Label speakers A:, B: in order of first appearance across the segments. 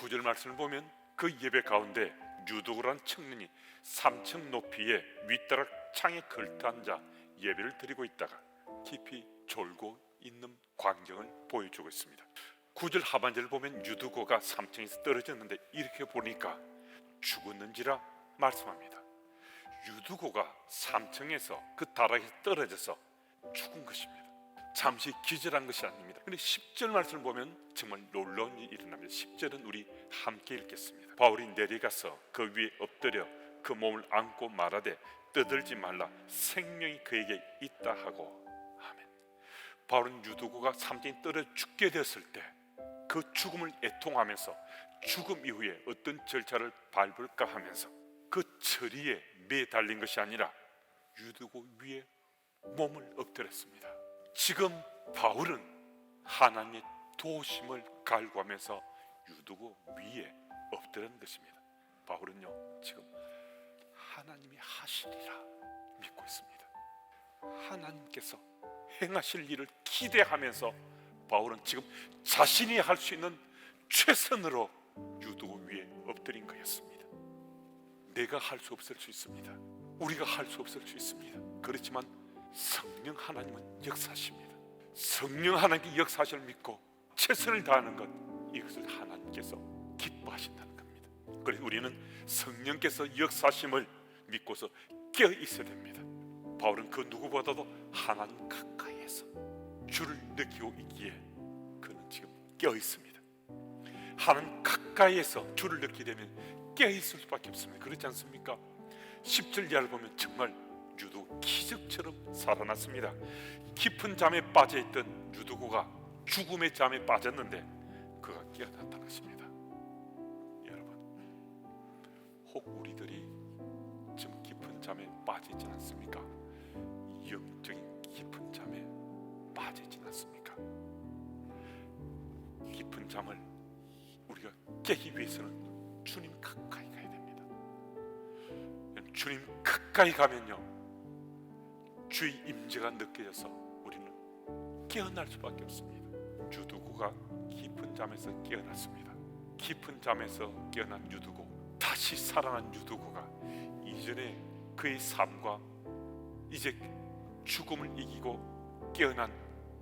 A: 구절 말씀을 보면 그 예배 가운데 유도그란 청년이 3층 높이의 윗다락 창에 걸터 앉 아 예배를 드리고 있다가 깊이 졸고 있는 광경을 보여주고 있습니다. 구절 하반절을 보면 유두고가 3층에서 떨어졌는데 이렇게 보니까 죽었는지라 말씀합니다. 유두고가 3층에서 그 다락에서 떨어져서 죽은 것입니다. 잠시 기절한 것이 아닙니다. 근데 10절 말씀을 보면 정말 놀라운 일이 일어납니다. 10절은 우리 함께 읽겠습니다. 바울이 내려가서 그 위에 엎드려 그 몸을 안고 말하되 떠들지 말라 생명이 그에게 있다 하고 아멘. 바울은 유두고가 삼진이 떨어 죽게 되었을 때 그 죽음을 애통하면서 죽음 이후에 어떤 절차를 밟을까 하면서 그 처리에 매달린 것이 아니라 유두고 위에 몸을 엎드렸습니다. 지금 바울은 하나님의 도심을 갈구하면서 유두고 위에 엎드린 것입니다. 바울은요 지금 하나님이 하시리라 믿고 있습니다. 하나님께서 행하실 일을 기대하면서 바울은 지금 자신이 할 수 있는 최선으로 유두고 위에 엎드린 거였습니다. 내가 할 수 없을 수 있습니다. 우리가 할 수 없을 수 있습니다. 그렇지만 성령 하나님은 역사십니다. 성령 하나님께 역사하실 믿고 최선을 다하는 것 이것을 하나님께서 기뻐하신다는 겁니다. 그래서 우리는 성령께서 역사심을 믿고서 깨어 있어야 됩니다. 바울은 그 누구보다도 하나님 가까이에서 주를 느끼고 있기에 그는 지금 깨어 있습니다. 하나님 가까이에서 주를 느끼게 되면 깨어 있을 수밖에 없습니다. 그렇지 않습니까? 10절 이하를 보면 정말 유도 기적처럼 살아났습니다. 깊은 잠에 빠져 있던 유두고가 죽음의 잠에 빠졌는데 그가 깨어났다는 것입니다. 여러분, 혹 우리들이 지금 깊은 잠에 빠져 있지 않습니까? 영적인 깊은 잠에 빠져 있지 않습니까? 깊은 잠을 우리가 깨기 위해서는 주님 가까이 가야 됩니다. 주님 가까이 가면요 주의 임재가 느껴져서 우리는 깨어날 수밖에 없습니다. 유두고가 깊은 잠에서 깨어났습니다. 깊은 잠에서 깨어난 유두고 다시 살아난 유두고가 이전에 그의 삶과 이제 죽음을 이기고 깨어난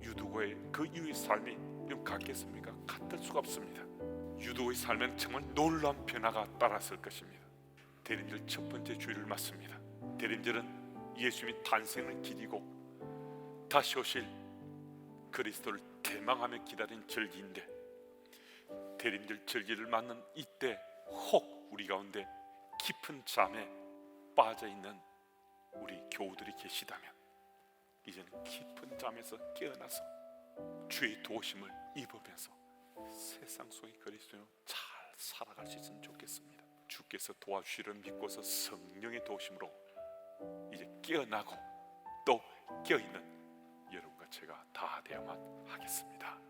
A: 유두고의 그 이후의 삶이 좀 같겠습니까? 같을 수가 없습니다. 유두고의 삶엔 정말 놀라운 변화가 따랐을 것입니다. 대림절 첫 번째 주일을 맞습니다. 대림절은 예수님이 탄생을 기리고 다시 오실 그리스도를 대망하며 기다린 절기인데 대림절 절기를 맞는 이때 혹 우리 가운데 깊은 잠에 빠져 있는 우리 교우들이 계시다면 이제는 깊은 잠에서 깨어나서 주의 도심을 입으면서 세상 속의 그리스도로 잘 살아갈 수 있으면 좋겠습니다. 주께서 도와주시를 믿고서 성령의 도심으로 이제 깨어나고 또 깨어있는 여러분과 제가 다 되어만 하겠습니다.